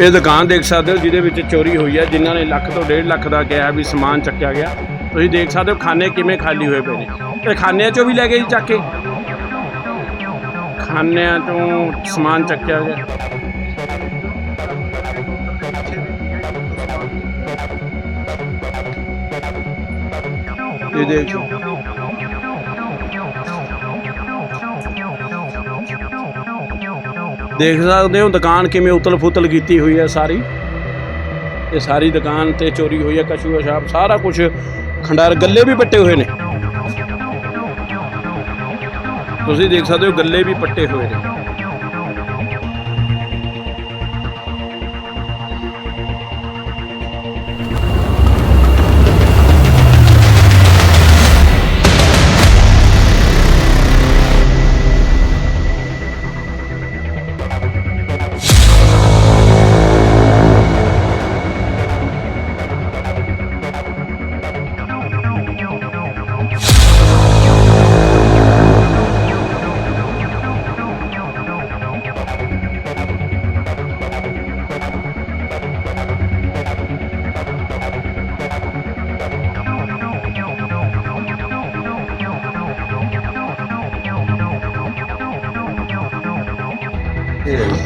ਇਹ ਦੁਕਾਨ ਦੇਖ ਸਕਦੇ ਹੋ ਜਿਹਦੇ ਵਿੱਚ ਚੋਰੀ ਹੋਈ ਹੈ ਜਿਨ੍ਹਾਂ ਨੇ ਲੱਖ ਤੋਂ 1.5 ਲੱਖ ਦਾ ਕਿਹਾ ਵੀ ਸਮਾਨ ਚੱਕਿਆ ਗਿਆ। ਤੁਸੀਂ ਦੇਖ ਸਕਦੇ ਹੋ ਖਾਨੇ ਕਿਵੇਂ ਖਾਲੀ ਹੋਏ ਪਏ ਨੇ। ਤੇ ਖਾਨਿਆਂ ਚੋਂ ਵੀ ਲੈ ਗਏ ਜੀ ਚੱਕ ਕੇ। ਖਾਨਿਆਂ ਤੋਂ ਸਮਾਨ ਚੱਕਿਆ ਗਿਆ। ਇਹ ਦੇਖੋ ਦੇਖ ਸਕਦੇ ਹੋ ਦੁਕਾਨ ਕਿਵੇਂ ਉਤਲ ਫੁਤਲ ਕੀਤੀ ਹੋਈ ਹੈ ਸਾਰੀ। ਇਹ ਸਾਰੀ ਦੁਕਾਨ ਤੇ ਚੋਰੀ ਹੋਈ ਹੈ ਕਛੂ ਅਸ਼ਾਬ ਸਾਰਾ ਕੁਝ ਖੰਡਾਰ ਗੱਲੇ ਵੀ ਪੱਟੇ ਹੋਏ ਨੇ। ਤੁਸੀਂ ਦੇਖ ਸਕਦੇ ਹੋ ਗੱਲੇ ਵੀ ਪੱਟੇ ਹੋਏ ਨੇ।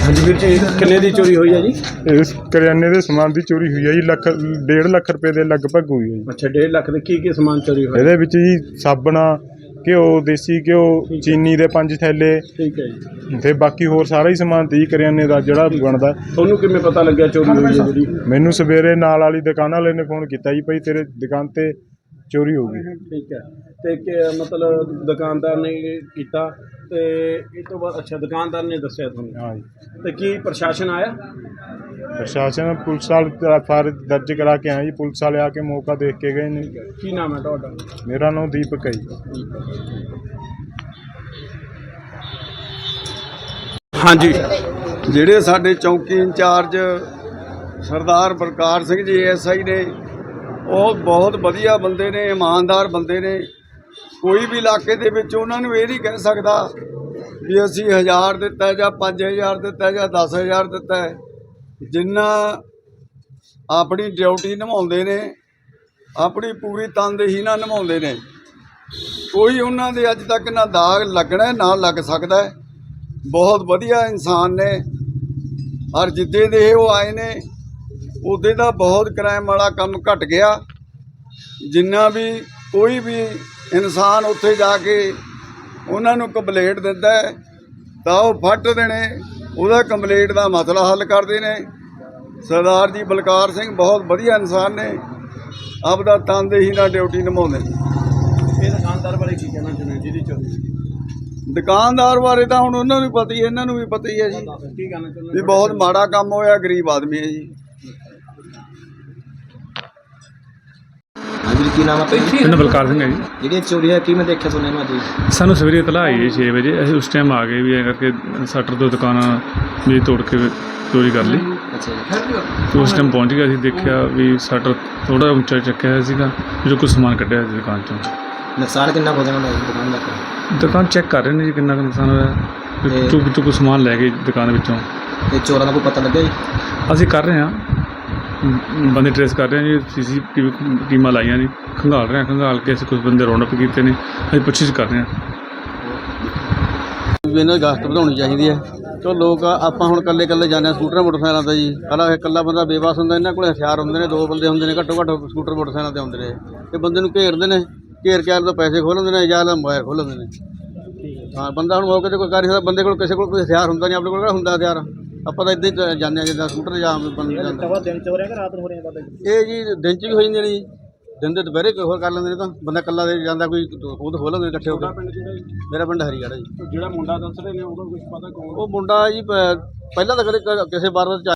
ਹਾਂਜੀ ਵੀਰ ਜੀ ਕਿੰਨੇ ਦੀ ਚੋਰੀ ਹੋਈ ਹੈ ਜੀ? ਇਸ ਕਰਿਆਨੇ ਦੇ ਸਮਾਨ ਦੀ ਚੋਰੀ ਹੋਈ ਹੈ ਜੀ ਲੱਖ 1.5 ਲੱਖ ਰੁਪਏ ਦੇ ਲਗਭਗ ਹੋਈ ਹੈ ਜੀ। ਅੱਛਾ 1.5 ਲੱਖ ਦੇ ਕੀ ਕੀ ਸਮਾਨ ਚੋਰੀ ਹੋਇਆ? ਇਹਦੇ ਵਿੱਚ ਜੀ ਸਾਬਣਾ ਘਿਓ ਦੇਸੀ ਘਿਓ ਚੀਨੀ ਦੇ ਪੰਜ ਥੈਲੇ। ਠੀਕ ਹੈ ਜੀ। ਤੇ ਬਾਕੀ ਹੋਰ ਸਾਰਾ ਹੀ ਸਮਾਨ ਤੀ ਕਰਿਆਨੇ ਦਾ ਜਿਹੜਾ ਬਣਦਾ। ਤੁਹਾਨੂੰ ਕਿਵੇਂ ਪਤਾ ਲੱਗਿਆ ਚੋਰੀ ਹੋਈ ਹੈ ਜਿਹੜੀ ਮੈਨੂੰ ਸਵੇਰੇ ਨਾਲ ਵਾਲੀ ਦੁਕਾਨ ਵਾਲੇ ਨੇ ਫੋਨ ਕੀਤਾ ਜੀ ਭਾਈ ਤੇਰੇ ਦੁਕਾਨ ਤੇ ਚੋਰੀ ਹੋ ਗਈ। ਠੀਕ ਹੈ। ਤੇ ਕਿ ਮਤਲਬ ਦੁਕਾਨਦਾਰ ਨੇ ਕੀਤਾ? ਤੇ ਇਹ ਤੋਂ ਬਾਅਦ ਅੱਛਾ ਦੁਕਾਨਦਾਰ ਨੇ ਦੱਸਿਆ ਤੁਹਾਨੂੰ? ਹਾਂ ਜੀ ਤੇ ਕੀ ਪ੍ਰਸ਼ਾਸਨ ਆਇਆ? ਪ੍ਰਸ਼ਾਸਨ ਪੁਲਿਸ ਵਾਲੇ ਫਾਰ ਦਰਜ ਕਰਾ ਕੇ ਆਏ ਜੀ। ਪੁਲਿਸ ਵਾਲੇ ਆ ਕੇ ਮੌਕਾ ਦੇਖ ਕੇ ਗਏ ਨੇ। ਕੀ ਨਾਮ ਹੈ ਤੁਹਾਡਾ? ਮੇਰਾ ਨਾਮ ਦੀਪਕ ਹੈ ਜੀ। ਹਾਂਜੀ। ਜਿਹੜੇ ਸਾਡੇ ਚੌਕੀ ਇੰਚਾਰਜ ਸਰਦਾਰ ਬਲਕਾਰ ਸਿੰਘ ਜੀ ਐਸਆਈ ਨੇ ਉਹ ਬਹੁਤ ਵਧੀਆ ਬੰਦੇ ਨੇ ਇਮਾਨਦਾਰ ਬੰਦੇ ਨੇ। ਕੋਈ ਵੀ ਇਲਾਕੇ ਦੇ ਵਿੱਚ ਉਹਨਾਂ ਨੂੰ ਇਹ ਨਹੀਂ ਕਹਿ ਸਕਦਾ ਵੀ ਅਸੀਂ 1000 ਦਿੱਤਾ ਜਾਂ 5000 ਦਿੱਤਾ ਜਾਂ 10000 ਦਿੱਤਾ ਜਿੰਨਾ ਆਪਣੀ ਡਿਊਟੀ ਨਿਭਾਉਂਦੇ ਨੇ, ਆਪਣੀ ਪੂਰੀ ਤਨਦੇਹੀ ਨਾਲ ਨਿਭਾਉਂਦੇ ਨੇ, ਕੋਈ ਉਹਨਾਂ ਦੇ ਅੱਜ ਤੱਕ ਨਾ ਦਾਗ ਲੱਗਣਾ ਨਾ ਲੱਗ ਸਕਦਾ ਬਹੁਤ ਵਧੀਆ ਇਨਸਾਨ ਨੇ। ਔਰ ਜਿੱਦੇ ਦੇ ਉਹ ਆਏ ਨੇ, ਉਹਦੇ ਦਾ ਬਹੁਤ ਕ੍ਰਾਈਮ ਵਾਲਾ ਕੰਮ ਘਟ ਗਿਆ। ਜਿੰਨਾ ਵੀ ਕੋਈ ਵੀ ਇਨਸਾਨ ਉੱਥੇ ਜਾ ਕੇ ਉਹਨਾਂ ਨੂੰ ਕੰਪਲੇਂਟ ਦਿੰਦਾ ਤਾਂ ਉਹ ਫੱਟ ਦੇਣੇ ਉਹਦਾ ਕੰਪਲੇਂਟ ਦਾ ਮਸਲਾ ਹੱਲ ਕਰਦੇ ਨੇ। ਸਰਦਾਰ ਜੀ ਬਲਕਾਰ ਸਿੰਘ ਬਹੁਤ ਵਧੀਆ ਇਨਸਾਨ ਨੇ ਆਪਦਾ ਤਨਦੇਹੀ ਨਾਲ ਡਿਊਟੀ ਨਿਭਾਉਂਦੇ ਨੇ। ਇਹ ਦੁਕਾਨਦਾਰ ਬਾਰੇ ਕੀ ਕਹਿਣਾ ਚਾਹੁੰਦੇ ਜਿਹਦੀ ਚੋਰੀ ਦੁਕਾਨਦਾਰ ਬਾਰੇ ਤਾਂ ਹੁਣ ਉਹਨਾਂ ਨੂੰ ਪਤਾ ਹੀ ਹੈ ਇਹਨਾਂ ਨੂੰ ਵੀ ਪਤਾ ਹੀ ਹੈ ਜੀ। ਕੀ ਕਹਿਣਾ ਚਾਹੁੰਦੇ ਵੀ ਬਹੁਤ ਮਾੜਾ ਕੰਮ ਹੋਇਆ ਗਰੀਬ ਆਦਮੀ ਹੈ ਜੀ। ਹਾਂਜੀ ਕੀ ਨਾਮ ਹੈ ਭਾਈ ਪਿੰਡ ਬਲਕਾਰ ਸਿੰਘ ਹੈ ਜੀ। ਜਿਹੜੀ ਇਹ ਚੋਰੀ ਹੈ ਕੀ ਮੈਂ ਦੇਖਿਆ ਸੁਣਿਆ ਮੈਂ ਜੀ? ਸਾਨੂੰ ਸਵੇਰੇ ਇਤਲਾਹ ਆਈ ਹੈ 6 ਵਜੇ। ਅਸੀਂ ਉਸ ਟਾਈਮ ਆ ਗਏ ਵੀ ਐਂ ਕਰਕੇ ਸੱਟਰ ਤੋਂ ਦੁਕਾਨਾਂ ਵੀ ਤੋੜ ਕੇ ਚੋਰੀ ਕਰ ਲਈ। ਅੱਛਾ ਜੀ। ਤੇ ਉਸ ਟਾਈਮ ਪਹੁੰਚ ਗਿਆ ਅਸੀਂ ਦੇਖਿਆ ਵੀ ਸੱਟਰ ਥੋੜਾ ਉੱਚਾ ਚੱਕਿਆ ਹੋਇਆ ਸੀਗਾ ਜੋ ਕੁਝ ਸਮਾਨ ਕੱਢਿਆ ਸੀ ਦੁਕਾਨ ਚੋਂ। ਨੁਕਸਾਨ ਕਿੰਨਾ ਹੋ ਜਾਣਾ ਜੀ ਦੁਕਾਨ ਦਾ? ਦੁਕਾਨ ਚੈੱਕ ਕਰ ਰਹੇ ਨੇ ਜੀ ਕਿੰਨਾ ਕੁ ਨੁਕਸਾਨ ਹੋਇਆ। ਤੇ- ਚੁੱਕ ਚੁੱਕ ਸਮਾਨ ਲੈ ਗਏ ਦੁਕਾਨ ਵਿੱਚੋਂ। ਤੇ ਚੋਰਾਂ ਦਾ ਕੋਈ ਪਤਾ ਲੱਗਿਆ ਜੀ? ਅਸੀਂ ਕਰ ਰਹੇ ਹਾਂ। ਬੰਦੇ ਟ੍ਰੇਸ ਕਰ ਰਹੇ ਹਾਂ ਜੀ ਸੀਸੀ ਟੀਮਾਂ ਲਾਈਆਂ ਨੇ, ਖੰਗਾਲ ਰਹੇ ਹਾਂ ਖੰਗਾਲ ਕੇ ਅਸੀਂ ਕੁਝ ਬੰਦੇ ਰੌਂਡ ਅਪ ਕੀਤੇ ਨੇ, ਅਸੀਂ ਪੁੱਛਿਸ਼ ਕਰ ਰਹੇ ਹਾਂ ਇਹਨਾਂ ਦੀ ਗਸ਼ਤ ਵਧਾਉਣੀ ਚਾਹੀਦੀ ਹੈ। ਚਲੋ ਲੋਕ, ਆਪਾਂ ਹੁਣ ਇਕੱਲੇ ਇਕੱਲੇ ਜਾਂਦੇ ਆ ਸਕੂਟਰ, ਮੋਟਰਸਾਈਕਲਾਂ ਤੇ ਜੀ। ਪਹਿਲਾਂ ਇਕੱਲਾ ਬੰਦਾ ਬੇਵਾਸ ਹੁੰਦਾ, ਇਹਨਾਂ ਕੋਲ ਹਥਿਆਰ ਹੁੰਦੇ ਨੇ, ਦੋ ਬੰਦੇ ਹੁੰਦੇ ਨੇ, ਘੱਟੋ ਘੱਟ ਸਕੂਟਰ, ਮੋਟਰਸਾਈਕਲਾਂ ਤੇ ਆਉਂਦੇ ਨੇ। ਇਹ ਬੰਦੇ ਨੂੰ ਘੇਰਦੇ ਨੇ, ਘੇਰ ਕੇ ਆਲੇ ਤੋਂ ਪੈਸੇ ਖੋਹ ਲੈਂਦੇ ਨੇ, ਜਾਂ ਮੋਬਾਈਲ ਖੋਹ ਲੈਂਦੇ ਨੇ। ਹਾਂ, ਬੰਦਾ ਹੁਣ ਮੌਕੇ ਤੇ ਕੋਈ ਕਰ ਨਹੀਂ ਸਕਦਾ, ਬੰਦੇ ਕੋਲ ਕਿਸੇ ਕੋਲ ਕੋਈ ਹਥਿਆਰ ਹੁੰਦਾ ਨਹੀਂ, ਆਪਣੇ ਕੋਲ ਕਿਹੜਾ ਹੁੰਦਾ ਹਥਿਆਰ? ਆਪਾਂ ਤਾਂ ਇਦਾਂ ਹੀ ਜਾਂਦੇ ਆ ਜਿੱਦਾਂ ਸਕੂਟਰ ਜਾਂ ਬੰਦੇ ਜਾਂਦਾ। ਦਿਨ ਚ ਹੋ ਰਿਹਾ ਕਿ ਰਾਤ ਨੂੰ ਹੋ ਰਿਹਾ ਪਤਾ ਇਹ ਜੀ ਦਿਨ ਚ ਵੀ ਹੋ ਜਾਂਦੇ ਨੇ ਜੀ। ਦਿਨ ਦੇ ਦੁਪਹਿਰੇ ਕੋਈ ਹੋਰ ਕਰ ਲੈਂਦੇ ਨੇ ਤਾਂ। ਬੰਦਾ ਇਕੱਲਾ ਦੇ ਜਾਂਦਾ ਕੋਈ ਖੁਦ ਖੋਹ ਲੈਂਦੇ ਇਕੱਠੇ ਹੋ ਕੇ। ਜੀ, ਮੇਰਾ ਪਿੰਡ ਹਰੀਗੜ੍ਹ ਹੈ ਜੀ। ਜਿਹੜਾ ਮੁੰਡਾ ਦੱਸ ਰਹੇ ਨੇ ਉਹਦਾ ਕੁਝ ਪਤਾ ਕੌਣ? ਉਹ ਮੁੰਡਾ ਜੀ ਪ- ਪਹਿਲਾਂ ਤਾਂ ਕਦੇ ਕ- ਕਿਸੇ ਵਾਰ ਚ